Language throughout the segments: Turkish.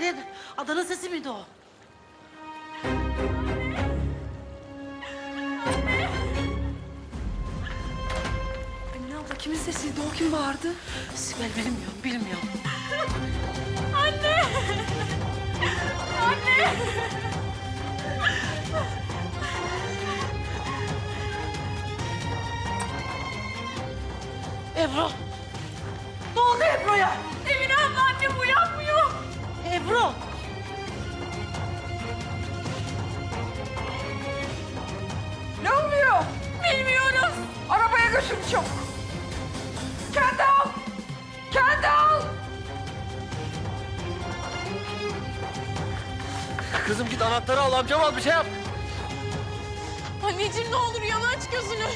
Narin, adanın sesi miydi o? Anne abla kimin sesiydi o kim bağırdı? Sibel bilmiyorum, bilmiyorum. Anne! Anne! Ebru! Ne oldu Ebru'ya? Arabaya götür çabuk. Kendi al. Kendi al. Kızım git anahtarı al amcam al bir şey yap. Anneciğim ne olur yana aç gözünü.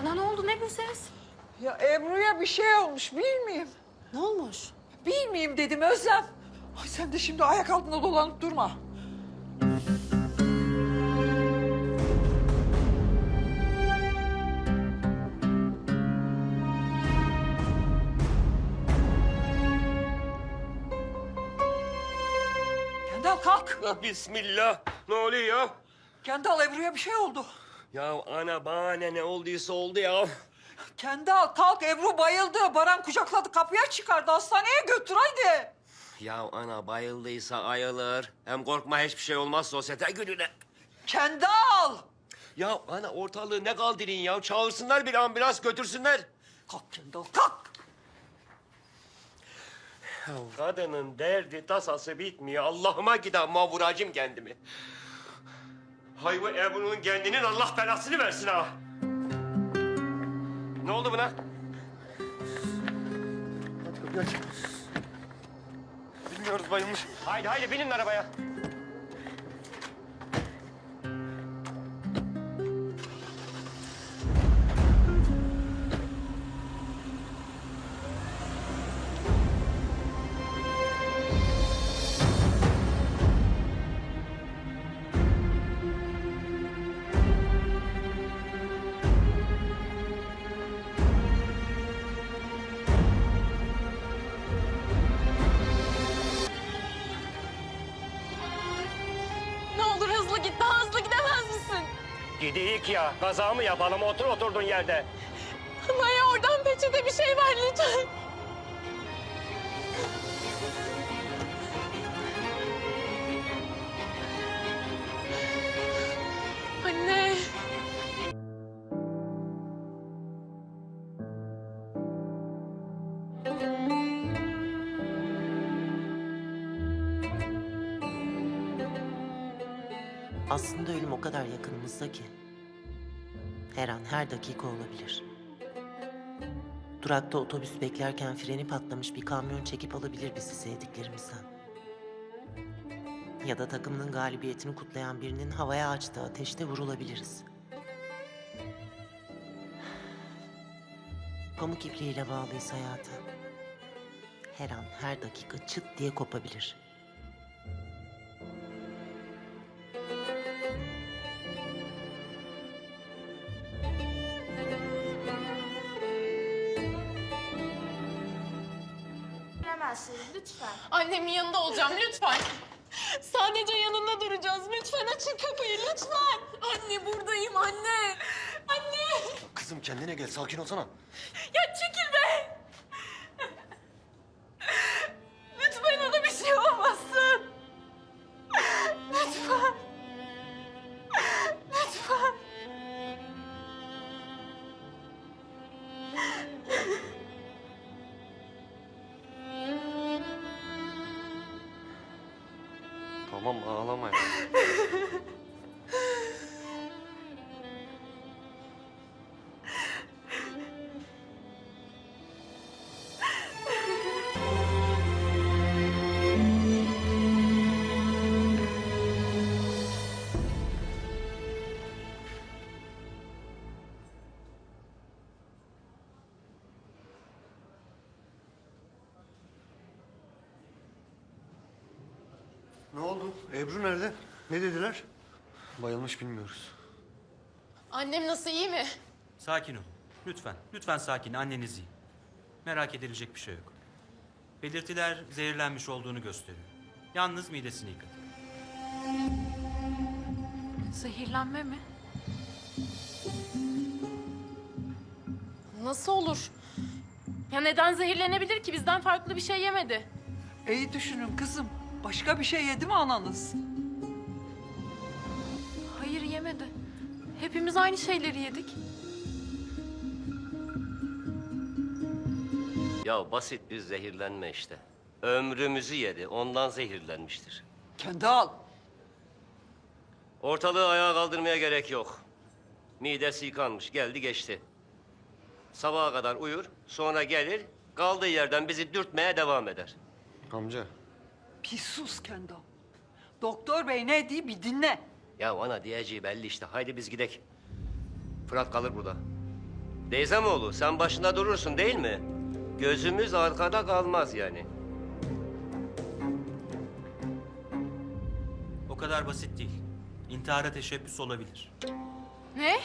Ana ne oldu ne bu ses? Ya Ebru'ya bir şey olmuş bilmeyeyim. Ne olmuş? Bilmeyeyim dedim Özlem. Ay sen de şimdi ayak altında dolanıp durma. Kendal kalk. Ya Bismillah. Ne oluyor? Kendal Ebru'ya bir şey oldu. Ya ana bana ne olduysa oldu ya. Kendal kalk Ebru bayıldı. Baran kucakladı kapıya çıkardı. Hastaneye götür haydi. Ya ana bayıldıysa ayılır. Hem korkma hiçbir şey olmaz sosyete gününe. Kendal. Ya ana ortalığı ne kaldırın ya? Çağırsınlar bir ambulans götürsünler. Kalk Kendal kalk. Kadının derdi tasası bitmiyor. Allah'ıma giden ma vuracağım kendimi. Hay bu Ebru'nun kendinin Allah belasını versin ha. Ne oldu buna? Hadi kapıyı aç. Bayılmış. Haydi haydi binin arabaya. Gidik ya. Kaza mı yapalım? Otur oturduğun yerde. Maya oradan peçete bir şey ver lütfen. Anne. Aslında ölüm o kadar yakınımızda ki. Her an, her dakika olabilir. Durakta otobüs beklerken freni patlamış bir kamyon çekip alabilir bizi sevdiklerimizden. Ya da takımının galibiyetini kutlayan birinin havaya açtığı ateşte vurulabiliriz. Pamuk ipliğiyle bağlıyız hayata. Her an, her dakika çıt diye kopabilir. Bilemezsiniz lütfen. Annemin yanında olacağım lütfen. Sadece yanında duracağız. Lütfen açın kapıyı lütfen. Anne buradayım anne. Anne. Kızım kendine gel sakin olsana. Tamam ağlama ya. Ebru nerede? Ne dediler? Bayılmış bilmiyoruz. Annem nasıl iyi mi? Sakin olun. Lütfen. Lütfen sakin. Anneniz iyi. Merak edilecek bir şey yok. Belirtiler zehirlenmiş olduğunu gösteriyor. Yalnız midesini yıkadı. Zehirlenme mi? Nasıl olur? Ya neden zehirlenebilir ki? Bizden farklı bir şey yemedi. İyi düşünün kızım. Başka bir şey yedi mi ananız? Hayır yemedi. Hepimiz aynı şeyleri yedik. Ya basit bir zehirlenme işte. Ömrümüzü yedi. Ondan zehirlenmiştir. Kendi al. Ortalığı ayağa kaldırmaya gerek yok. Midesi yıkanmış. Geldi geçti. Sabaha kadar uyur. Sonra gelir. Kaldığı yerden bizi dürtmeye devam eder. Amca. Bir sus kendi al. Doktor bey ne diyor bir dinle. Ya ana diyeceği belli işte. Haydi biz gidek. Fırat kalır burada. Deyzemoğlu sen başında durursun değil mi? Gözümüz arkada kalmaz yani. O kadar basit değil. İntihara teşebbüs olabilir. Ne?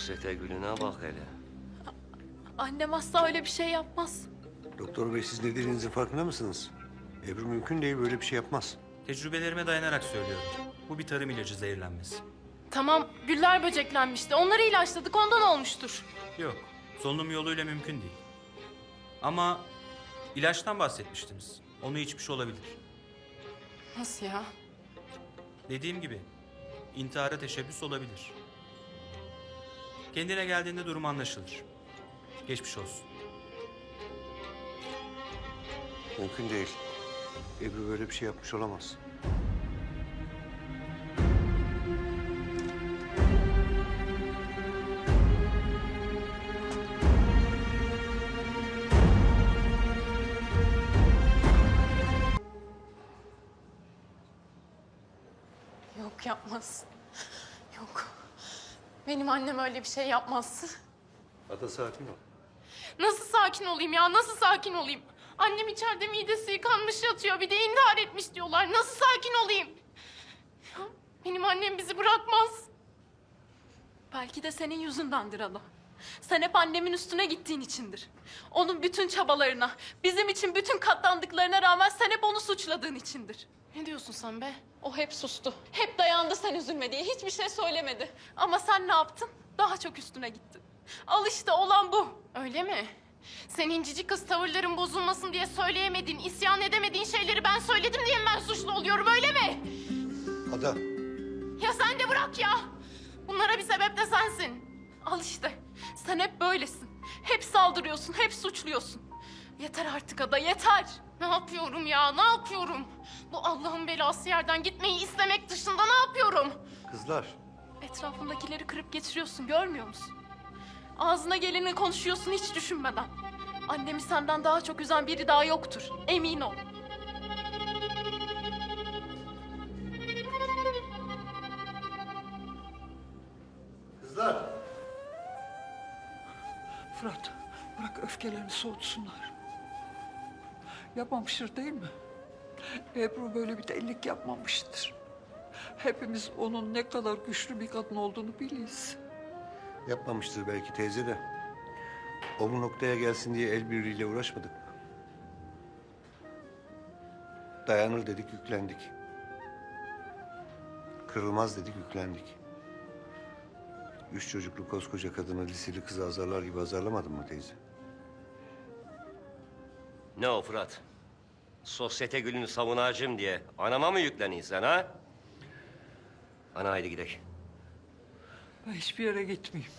Sosyete gülüne bak hele. Annem asla öyle bir şey yapmaz. Doktor bey siz ne dediğinizin farkında mısınız? Ebru mümkün değil böyle bir şey yapmaz. Tecrübelerime dayanarak söylüyorum. Bu bir tarım ilacı zehirlenmesi. Tamam güller böceklenmişti. Onları ilaçladık ondan olmuştur. Yok. Solunum yoluyla mümkün değil. Ama ilaçtan bahsetmiştiniz. Onu içmiş olabilir. Nasıl ya? Dediğim gibi intihara teşebbüs olabilir. Kendine geldiğinde durum anlaşılır. Geçmiş olsun. Mümkün değil. Ebru böyle bir şey yapmış olamaz. Annem öyle bir şey yapmaz. Ada sakin ol. Nasıl sakin olayım ya? Nasıl sakin olayım? Annem içeride midesi yıkanmış yatıyor. Bir de intihar etmiş diyorlar. Nasıl sakin olayım? Ya, benim annem bizi bırakmaz. Belki de senin yüzündendir Ada. Sen hep annemin üstüne gittiğin içindir. Onun bütün çabalarına, bizim için bütün katlandıklarına rağmen sen hep onu suçladığın içindir. Ne diyorsun sen be? O hep sustu. Hep dayandı sen üzülme diye. Hiçbir şey söylemedi. Ama sen ne yaptın? Daha çok üstüne gittin. Al işte olan bu. Öyle mi? Senin cici kız tavırların bozulmasın diye söyleyemediğin, isyan edemediğin şeyleri ben söyledim diye ben suçlu oluyorum öyle mi? Ada. Ya sen de bırak ya. Bunlara bir sebep de sensin. Al işte. Sen hep böylesin. Hep saldırıyorsun, hep suçluyorsun. Yeter artık Ada, yeter. Ne yapıyorum ya, ne yapıyorum? Bu Allah'ın belası yerden gitmeyi istemek dışında ne yapıyorum? Kızlar. Etrafındakileri kırıp geçiriyorsun, görmüyor musun? Ağzına geleni konuşuyorsun hiç düşünmeden. Annemi senden daha çok üzen biri daha yoktur, emin ol. Kızlar. Fırat bırak öfkelerini soğutsunlar. Yapmamıştır değil mi? Ebru böyle bir delilik yapmamıştır. Hepimiz onun ne kadar güçlü bir kadın olduğunu biliyiz. Yapmamıştır belki teyze de. O bu noktaya gelsin diye el birliğiyle uğraşmadık. Dayanır dedik yüklendik. Kırılmaz dedik yüklendik. Üç çocuklu koskoca kadını liseli kızı azarlar gibi azarlamadın mı teyze? Ne o Fırat? Sosyete gülünü savunacağım diye anama mı yükleniyorsun sen ha? Ana haydi gidelim. Ben hiçbir yere gitmeyeyim.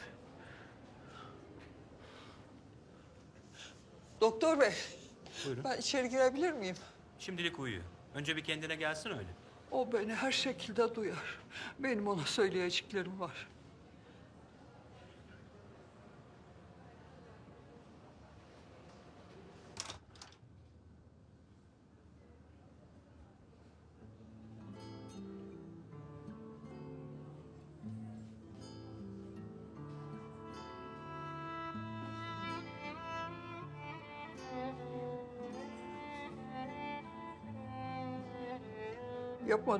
Doktor bey. Ben içeri girebilir miyim? Şimdilik uyuyor. Önce bir kendine gelsin öyle. O beni her şekilde duyar. Benim ona söyleyeceklerim var.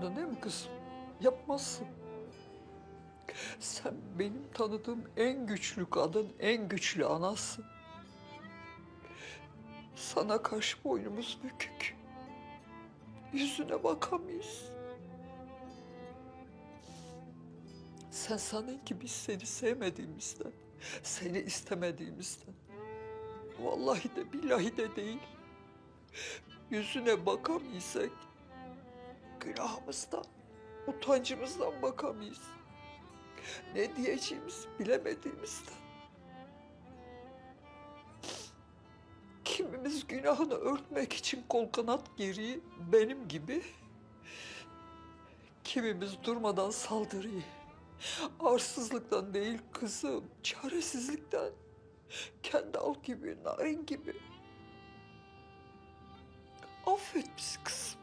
Yapmadın değil mi kızım? Yapmazsın. Sen benim tanıdığım en güçlü kadın, en güçlü anasın. Sana karşı boynumuz bükük. Yüzüne bakamayız. Sen sanın ki biz seni sevmediğimizden, seni istemediğimizden. Vallahi de billahi de değil. Yüzüne bakamaysak günahımızdan, utancımızdan bakamayız. Ne diyeceğimizi bilemediğimizden. Kimimiz günahını örtmek için kol kanat geriyi benim gibi. Kimimiz durmadan saldırıyı. Arsızlıktan değil kızım, çaresizlikten. Kendi al gibi, narin gibi. Affet bizi kızım.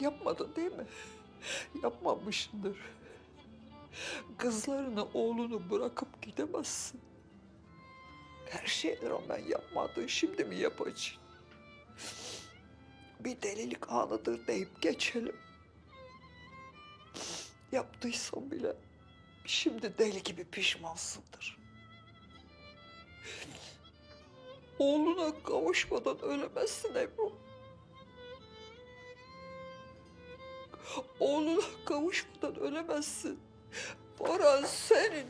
Yapmadın değil mi? Yapmamışsındır. Kızlarını, oğlunu bırakıp gidemezsin. Her şeye rağmen yapmadın, şimdi mi yapacaksın? Bir delilik anıdır deyip geçelim. Yaptıysan bile şimdi deli gibi pişmansındır. Oğluna kavuşmadan ölemezsin Ebru. Oğluna kavuşmadan ölemezsin. Baran senin.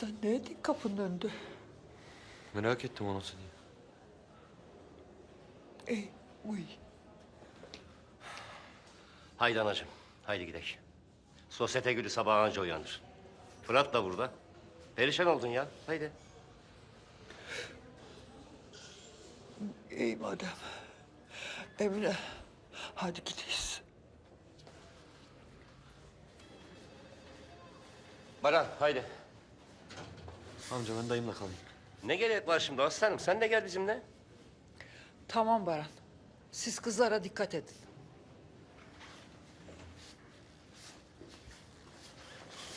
Sen ne edin kapının önünde? Merak ettim o nasıl diye. Ey uy. Haydi anacığım, haydi gidelim. Sosyete gülü sabah anca uyanır. Fırat da burada. Perişan oldun ya, haydi. İyi madem. Emine hadi gideyiz. Baran, haydi. Amca ben dayımla kalayım. Ne gerek var şimdi aslanım? Sen de gel bizimle. Tamam Baran. Siz kızlara dikkat edin.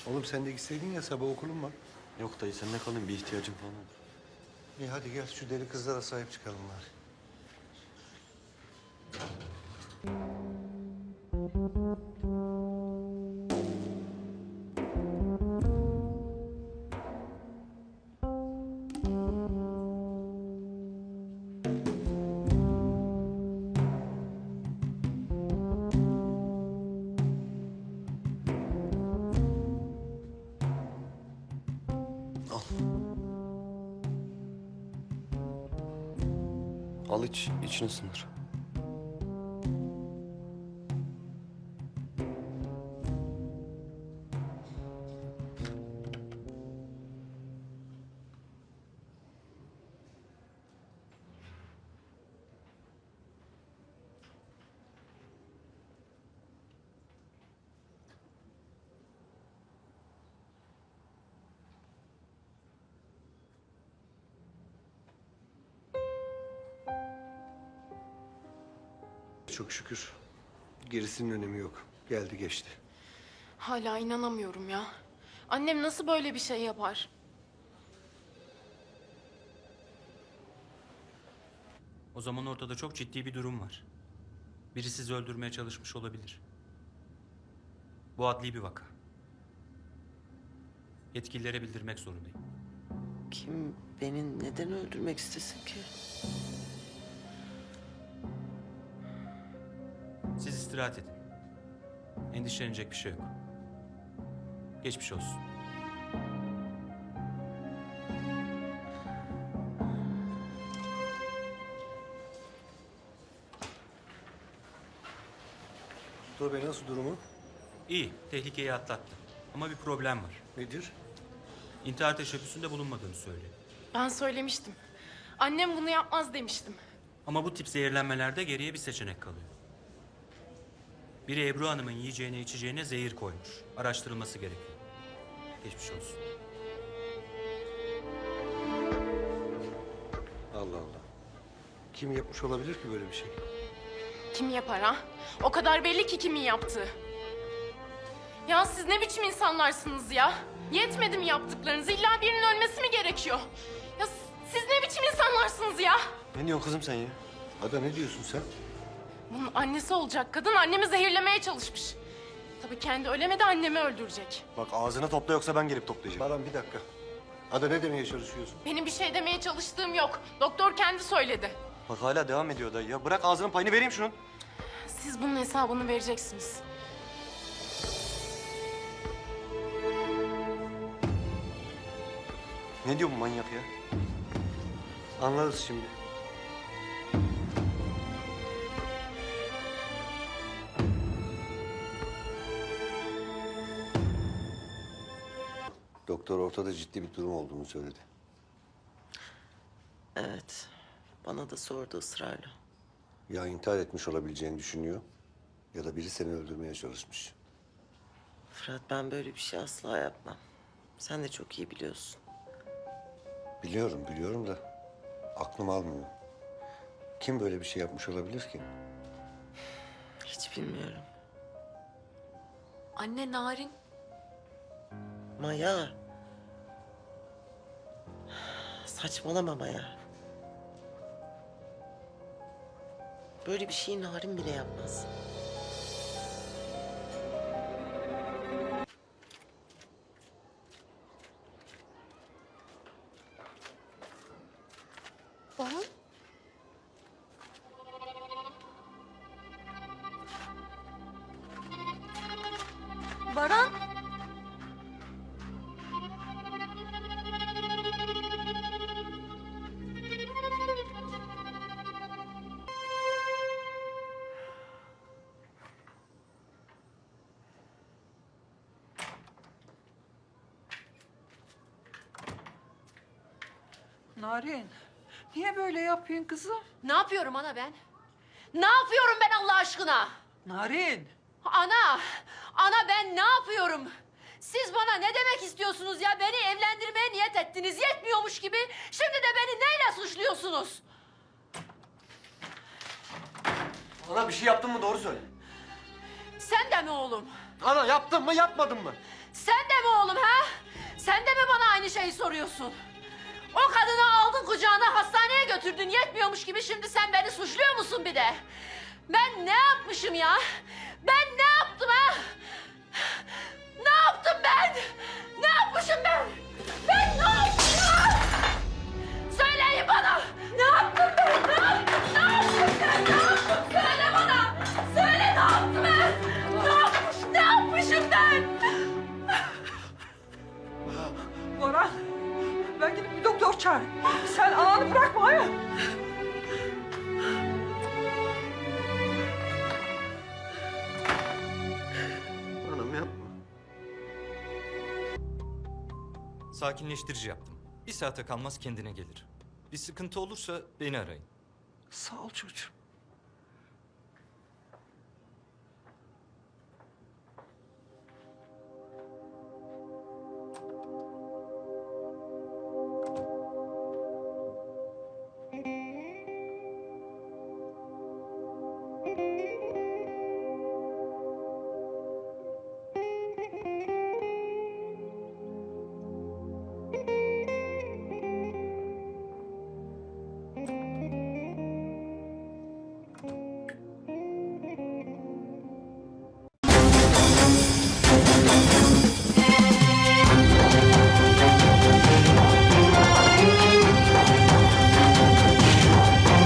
Oğlum sen de gitseydin ya sabah okulun var. Yok dayı seninle kalayım bir ihtiyacım falan olur. İyi hadi gel şu deli kızlara sahip çıkalım bari. Al iç, için ısınır. Çok şükür. Gerisinin önemi yok. Geldi geçti. Hala inanamıyorum ya. Annem nasıl böyle bir şey yapar? O zaman ortada çok ciddi bir durum var. Biri sizi öldürmeye çalışmış olabilir. Bu adli bir vaka. Yetkililere bildirmek zorundayım. Kim beni neden öldürmek istesin ki? İstirahat edin. Endişelenecek bir şey yok. Geçmiş olsun. Doktor Bey nasıl durumu? İyi, tehlikeyi atlattı. Ama bir problem var. Nedir? İntihar teşebbüsünde bulunmadığını söylüyor. Ben söylemiştim. Annem bunu yapmaz demiştim. Ama bu tip zehirlenmelerde geriye bir seçenek kalıyor. Biri Ebru Hanım'ın yiyeceğine içeceğine zehir koymuş. Araştırılması gerekiyor. Geçmiş olsun. Allah Allah. Kim yapmış olabilir ki böyle bir şey? Kim yapar ha? O kadar belli ki kimin yaptığı. Ya siz ne biçim insanlarsınız ya? Yetmedi mi yaptıklarınız? İlla birinin ölmesi mi gerekiyor? Ya siz ne biçim insanlarsınız ya? Ne diyorsun kızım sen ya? Ada ne diyorsun sen? Bunun annesi olacak kadın annemi zehirlemeye çalışmış. Tabii kendi ölemedi annemi öldürecek. Bak ağzını topla yoksa ben gelip toplayacağım. Baran bir dakika. Ada ne demeye çalışıyorsun? Benim bir şey demeye çalıştığım yok. Doktor kendi söyledi. Bak hala devam ediyor dayı ya. Bırak ağzının payını vereyim şunun. Siz bunun hesabını vereceksiniz. Ne diyor bu manyak ya? Anlarız şimdi. Doktor ortada ciddi bir durum olduğunu söyledi. Evet. Bana da sordu ısrarla. Ya intihar etmiş olabileceğini düşünüyor ya da biri seni öldürmeye çalışmış. Fırat ben böyle bir şey asla yapmam. Sen de çok iyi biliyorsun. Biliyorum, biliyorum da aklım almıyor. Kim böyle bir şey yapmış olabilir ki? Hiç bilmiyorum. Anne Narin. Maya. Saçmalama Maya. Böyle bir şeyi Narin bile yapmaz. Baran. Narin, niye böyle yapıyorsun kızım? Ne yapıyorum ana ben? Ne yapıyorum ben Allah aşkına? Narin, Ana, ana ben ne yapıyorum? Siz bana ne demek istiyorsunuz ya? Beni evlendirmeye niyet ettiniz. Yetmiyormuş gibi. Şimdi de beni neyle suçluyorsunuz? Ana bir şey yaptın mı doğru söyle. Sen de mi oğlum? Ana yaptın mı yapmadın mı? Sen de mi oğlum ha? Sen de mi bana aynı şeyi soruyorsun? O kadını aldın kucağına hastaneye götürdün yetmiyormuş gibi şimdi sen beni suçluyor musun bir de? Ben ne yapmışım ya? Ben ne yaptım ha? Ne yaptım ben? Ne yapmışım ben? Ben ne yaptım ya? Söyleyin bana. Ne yaptım ben? Sakinleştirici yaptım. Bir saate kalmaz kendine gelir. Bir sıkıntı olursa beni arayın. Sağ ol çocuğum.